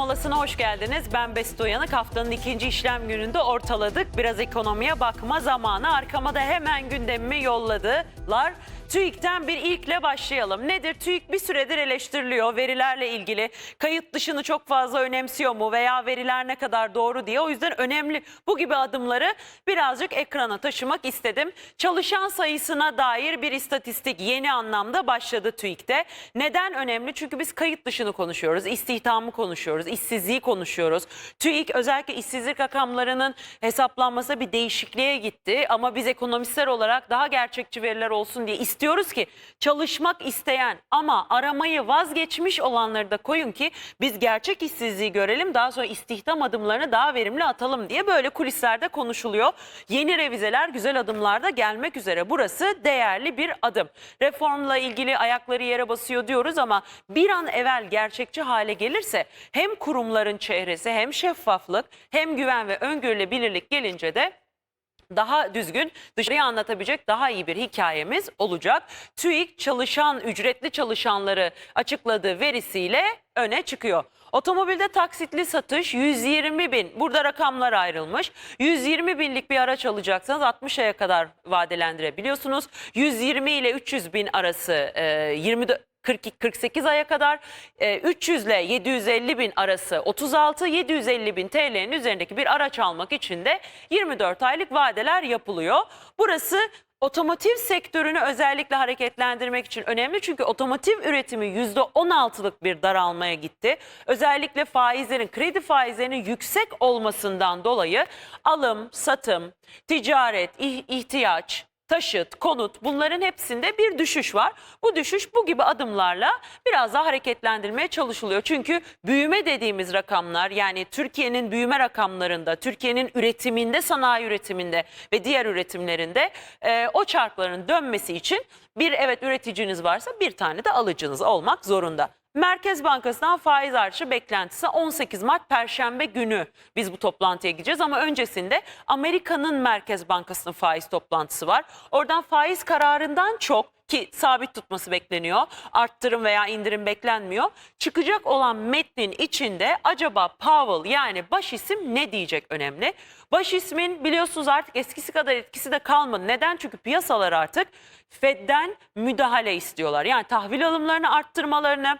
molasına hoş geldiniz. Ben Besto Yanık. Haftanın ikinci işlem gününde ortaladık. Biraz ekonomiye bakma zamanı. Arkama da hemen gündemimi yolladılar. TÜİK'ten bir ilkle başlayalım. Nedir? TÜİK bir süredir eleştiriliyor verilerle ilgili. Kayıt dışını çok fazla önemsiyor mu veya veriler ne kadar doğru diye. O yüzden önemli bu gibi adımları birazcık ekrana taşımak istedim. Çalışan sayısına dair bir istatistik yeni anlamda başladı TÜİK'te. Neden önemli? Çünkü biz kayıt dışını konuşuyoruz, istihdamı konuşuyoruz, işsizliği konuşuyoruz. TÜİK özellikle işsizlik rakamlarının hesaplanması bir değişikliğe gitti. Ama biz ekonomistler olarak daha gerçekçi veriler olsun diye istiyoruz ki çalışmak isteyen ama aramayı vazgeçmiş olanları da koyun ki biz gerçek işsizliği görelim. Daha sonra istihdam adımlarını daha verimli atalım diye böyle kulislerde konuşuluyor. Yeni revizeler güzel adımlar da gelmek üzere. Burası değerli bir adım. Reformla ilgili ayakları yere basıyor diyoruz ama bir an evvel gerçekçi hale gelirse hem kurumların çehresi hem şeffaflık hem güven ve öngörülebilirlik gelince de daha düzgün dışarıya anlatabilecek daha iyi bir hikayemiz olacak. TÜİK çalışan, ücretli çalışanları açıkladığı verisiyle öne çıkıyor. Otomobilde taksitli satış 120 bin. Burada rakamlar ayrılmış. 120 binlik bir araç alacaksanız 60 aya kadar vadelendirebiliyorsunuz. 120 ile 300 bin arası e, 24 42 48 aya kadar e, 300 ile 750 bin arası 36 750 bin TL'nin üzerindeki bir araç almak için de 24 aylık vadeler yapılıyor. Burası otomotiv sektörünü özellikle hareketlendirmek için önemli çünkü otomotiv üretimi %16'lık bir daralmaya gitti. Özellikle faizlerin, kredi faizlerinin yüksek olmasından dolayı alım, satım, ticaret, ih- ihtiyaç, taşıt, konut bunların hepsinde bir düşüş var. Bu düşüş bu gibi adımlarla biraz daha hareketlendirmeye çalışılıyor. Çünkü büyüme dediğimiz rakamlar yani Türkiye'nin büyüme rakamlarında, Türkiye'nin üretiminde, sanayi üretiminde ve diğer üretimlerinde e, o çarkların dönmesi için bir evet üreticiniz varsa bir tane de alıcınız olmak zorunda. Merkez Bankası'ndan faiz artışı beklentisi 18 Mart Perşembe günü biz bu toplantıya gideceğiz ama öncesinde Amerika'nın Merkez Bankası'nın faiz toplantısı var. Oradan faiz kararından çok ki sabit tutması bekleniyor. Arttırım veya indirim beklenmiyor. Çıkacak olan metnin içinde acaba Powell yani baş isim ne diyecek önemli. Baş ismin biliyorsunuz artık eskisi kadar etkisi de kalmadı. Neden? Çünkü piyasalar artık Fed'den müdahale istiyorlar. Yani tahvil alımlarını arttırmalarını,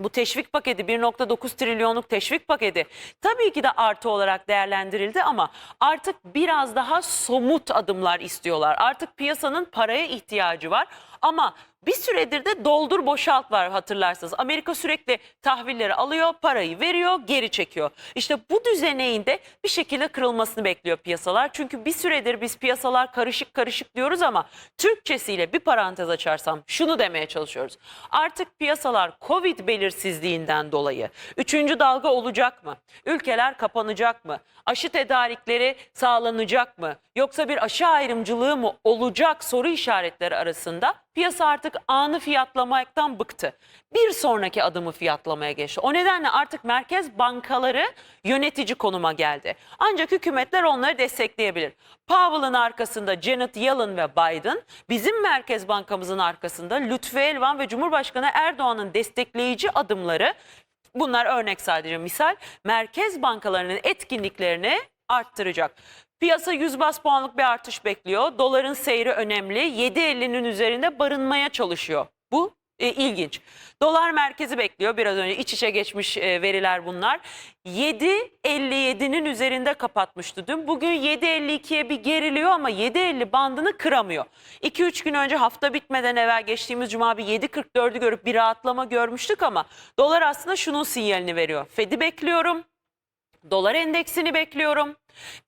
bu teşvik paketi 1.9 trilyonluk teşvik paketi tabii ki de artı olarak değerlendirildi ama artık biraz daha somut adımlar istiyorlar. Artık piyasanın paraya ihtiyacı var ama bir süredir de doldur boşalt var hatırlarsanız. Amerika sürekli tahvilleri alıyor, parayı veriyor, geri çekiyor. İşte bu düzeneğin de bir şekilde kırılmasını bekliyor piyasalar. Çünkü bir süredir biz piyasalar karışık karışık diyoruz ama Türkçesiyle bir parantez açarsam şunu demeye çalışıyoruz. Artık piyasalar Covid belirsizliğinden dolayı üçüncü dalga olacak mı? Ülkeler kapanacak mı? Aşı tedarikleri sağlanacak mı? Yoksa bir aşı ayrımcılığı mı olacak soru işaretleri arasında piyasa artık anı fiyatlamaktan bıktı. Bir sonraki adımı fiyatlamaya geçti. O nedenle artık merkez bankaları yönetici konuma geldi. Ancak hükümetler onları destekleyebilir. Powell'ın arkasında Janet Yellen ve Biden, bizim Merkez Bankamızın arkasında Lütfü Elvan ve Cumhurbaşkanı Erdoğan'ın destekleyici adımları Bunlar örnek sadece misal. Merkez bankalarının etkinliklerini arttıracak. Piyasa 100 bas puanlık bir artış bekliyor. Doların seyri önemli. 7.50'nin üzerinde barınmaya çalışıyor. Bu e, ilginç. Dolar merkezi bekliyor. Biraz önce iç içe geçmiş e, veriler bunlar. 7.57'nin üzerinde kapatmıştı dün. Bugün 7.52'ye bir geriliyor ama 7.50 bandını kıramıyor. 2-3 gün önce hafta bitmeden evvel geçtiğimiz cuma bir 7.44'ü görüp bir rahatlama görmüştük ama dolar aslında şunun sinyalini veriyor. Fed'i bekliyorum. Dolar endeksini bekliyorum.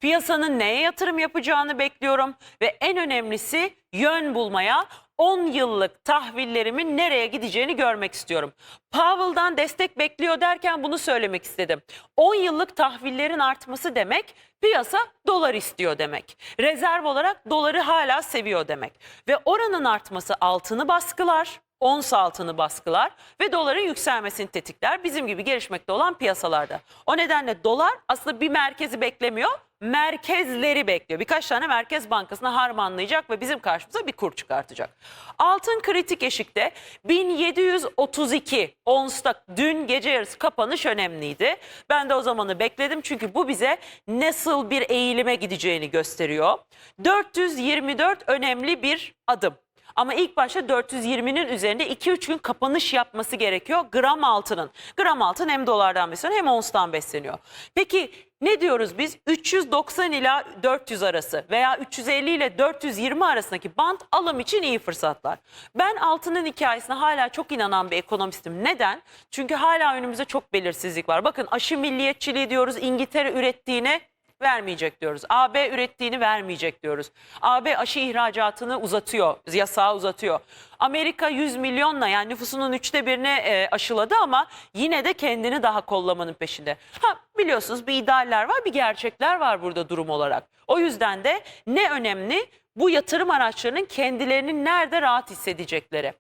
Piyasanın neye yatırım yapacağını bekliyorum ve en önemlisi yön bulmaya 10 yıllık tahvillerimin nereye gideceğini görmek istiyorum. Powell'dan destek bekliyor derken bunu söylemek istedim. 10 yıllık tahvillerin artması demek piyasa dolar istiyor demek. Rezerv olarak doları hala seviyor demek. Ve oranın artması altını baskılar. Ons altını baskılar ve doların yükselmesini tetikler bizim gibi gelişmekte olan piyasalarda. O nedenle dolar aslında bir merkezi beklemiyor, merkezleri bekliyor. Birkaç tane merkez bankasına harmanlayacak ve bizim karşımıza bir kur çıkartacak. Altın kritik eşikte 1732 onsta dün gece yarısı kapanış önemliydi. Ben de o zamanı bekledim çünkü bu bize nasıl bir eğilime gideceğini gösteriyor. 424 önemli bir adım. Ama ilk başta 420'nin üzerinde 2-3 gün kapanış yapması gerekiyor gram altının. Gram altın hem dolardan besleniyor hem onstan besleniyor. Peki ne diyoruz biz? 390 ila 400 arası veya 350 ile 420 arasındaki band alım için iyi fırsatlar. Ben altının hikayesine hala çok inanan bir ekonomistim. Neden? Çünkü hala önümüzde çok belirsizlik var. Bakın aşı milliyetçiliği diyoruz İngiltere ürettiğine vermeyecek diyoruz. AB ürettiğini vermeyecek diyoruz. AB aşı ihracatını uzatıyor, yasağı uzatıyor. Amerika 100 milyonla yani nüfusunun üçte birini e, aşıladı ama yine de kendini daha kollamanın peşinde. Ha biliyorsunuz bir idealler var, bir gerçekler var burada durum olarak. O yüzden de ne önemli? Bu yatırım araçlarının kendilerini nerede rahat hissedecekleri.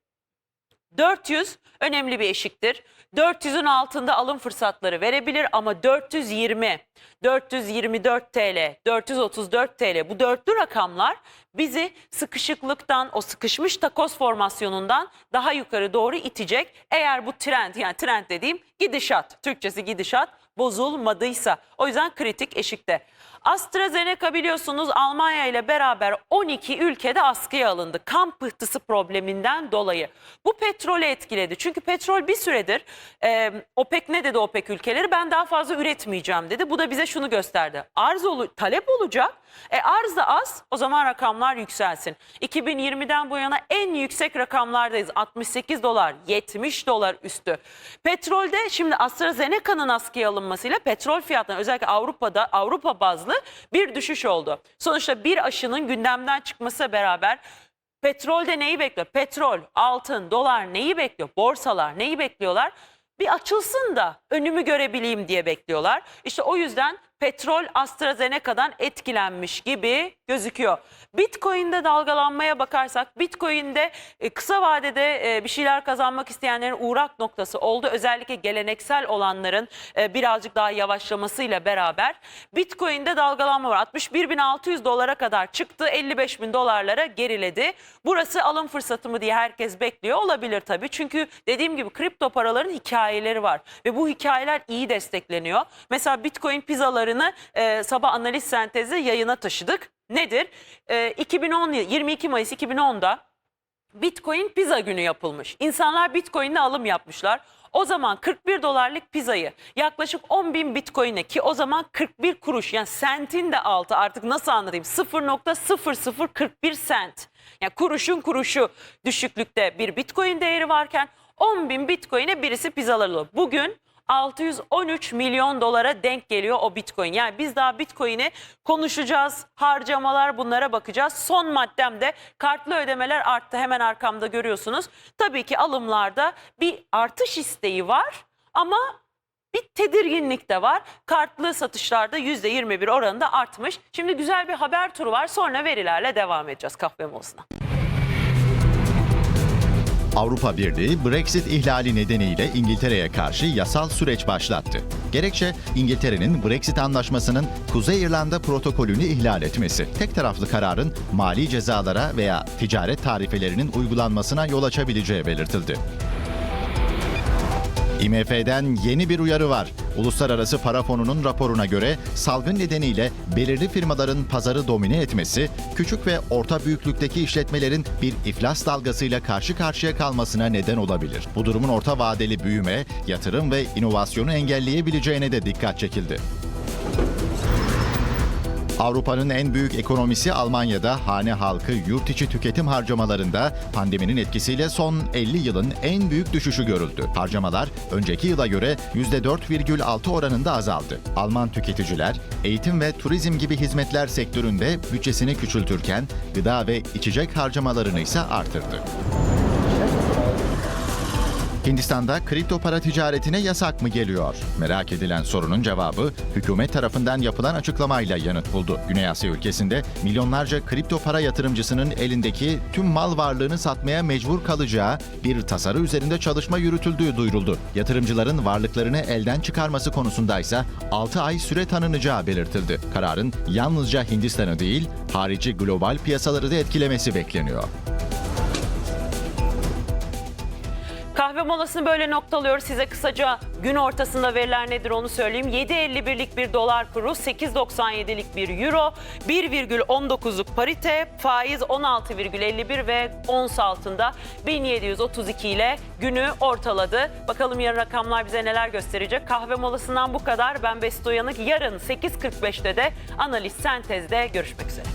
400 önemli bir eşiktir. 400'ün altında alım fırsatları verebilir ama 420, 424 TL, 434 TL bu dörtlü rakamlar bizi sıkışıklıktan, o sıkışmış takoz formasyonundan daha yukarı doğru itecek. Eğer bu trend yani trend dediğim gidişat, Türkçesi gidişat bozulmadıysa. O yüzden kritik eşikte. AstraZeneca biliyorsunuz Almanya ile beraber 12 ülkede askıya alındı. Kan pıhtısı probleminden dolayı. Bu petrolü etkiledi. Çünkü petrol bir süredir e, OPEC ne dedi OPEC ülkeleri? Ben daha fazla üretmeyeceğim dedi. Bu da bize şunu gösterdi. Arz olu, talep olacak. E arz da az o zaman rakamlar yükselsin. 2020'den bu yana en yüksek rakamlardayız. 68 dolar, 70 dolar üstü. Petrolde şimdi AstraZeneca'nın askıya alınmasıyla petrol fiyatları özellikle Avrupa'da Avrupa bazlı bir düşüş oldu. Sonuçta bir aşının gündemden çıkması beraber petrolde neyi bekliyor? Petrol, altın, dolar neyi bekliyor? Borsalar neyi bekliyorlar? Bir açılsın da önümü görebileyim diye bekliyorlar. İşte o yüzden petrol AstraZeneca'dan etkilenmiş gibi gözüküyor. Bitcoin'de dalgalanmaya bakarsak Bitcoin'de e, kısa vadede e, bir şeyler kazanmak isteyenlerin uğrak noktası oldu. Özellikle geleneksel olanların e, birazcık daha yavaşlamasıyla beraber Bitcoin'de dalgalanma var. 61.600 dolara kadar çıktı. 55.000 dolarlara geriledi. Burası alım fırsatı mı diye herkes bekliyor. Olabilir tabii. Çünkü dediğim gibi kripto paraların hikayeleri var ve bu hikayeler iyi destekleniyor. Mesela Bitcoin pizzalarını e, sabah analiz sentezi yayına taşıdık. Nedir? E, 2010 yıl- 22 Mayıs 2010'da Bitcoin pizza günü yapılmış. İnsanlar Bitcoin'le alım yapmışlar. O zaman 41 dolarlık pizzayı yaklaşık 10 bin Bitcoin'e ki o zaman 41 kuruş yani sentin de altı artık nasıl anlatayım 0.0041 sent. Yani kuruşun kuruşu düşüklükte bir Bitcoin değeri varken 10 bin Bitcoin'e birisi pizzalar alıyor. Bugün 613 milyon dolara denk geliyor o Bitcoin. Yani biz daha Bitcoin'i konuşacağız, harcamalar bunlara bakacağız. Son maddem de kartlı ödemeler arttı. Hemen arkamda görüyorsunuz. Tabii ki alımlarda bir artış isteği var ama bir tedirginlik de var. Kartlı satışlarda %21 oranında artmış. Şimdi güzel bir haber turu var. Sonra verilerle devam edeceğiz kahve molasına. Avrupa Birliği Brexit ihlali nedeniyle İngiltere'ye karşı yasal süreç başlattı. Gerekçe İngiltere'nin Brexit anlaşmasının Kuzey İrlanda protokolünü ihlal etmesi. Tek taraflı kararın mali cezalara veya ticaret tarifelerinin uygulanmasına yol açabileceği belirtildi. IMF'den yeni bir uyarı var. Uluslararası Para Fonu'nun raporuna göre salgın nedeniyle belirli firmaların pazarı domine etmesi, küçük ve orta büyüklükteki işletmelerin bir iflas dalgasıyla karşı karşıya kalmasına neden olabilir. Bu durumun orta vadeli büyüme, yatırım ve inovasyonu engelleyebileceğine de dikkat çekildi. Avrupa'nın en büyük ekonomisi Almanya'da hane halkı yurt içi tüketim harcamalarında pandeminin etkisiyle son 50 yılın en büyük düşüşü görüldü. Harcamalar önceki yıla göre %4,6 oranında azaldı. Alman tüketiciler eğitim ve turizm gibi hizmetler sektöründe bütçesini küçültürken gıda ve içecek harcamalarını ise artırdı. Hindistan'da kripto para ticaretine yasak mı geliyor? Merak edilen sorunun cevabı hükümet tarafından yapılan açıklamayla yanıt buldu. Güney Asya ülkesinde milyonlarca kripto para yatırımcısının elindeki tüm mal varlığını satmaya mecbur kalacağı bir tasarı üzerinde çalışma yürütüldüğü duyuruldu. Yatırımcıların varlıklarını elden çıkarması konusundaysa 6 ay süre tanınacağı belirtildi. Kararın yalnızca Hindistan'ı değil, harici global piyasaları da etkilemesi bekleniyor. Kahve molasını böyle noktalıyoruz. Size kısaca gün ortasında veriler nedir onu söyleyeyim. 7.51'lik bir dolar kuru, 8.97'lik bir euro, 1,19'luk parite, faiz 16,51 ve ons altında 1732 ile günü ortaladı. Bakalım yarın rakamlar bize neler gösterecek. Kahve molasından bu kadar. Ben Besto Yanık. Yarın 8.45'te de analiz sentezde görüşmek üzere.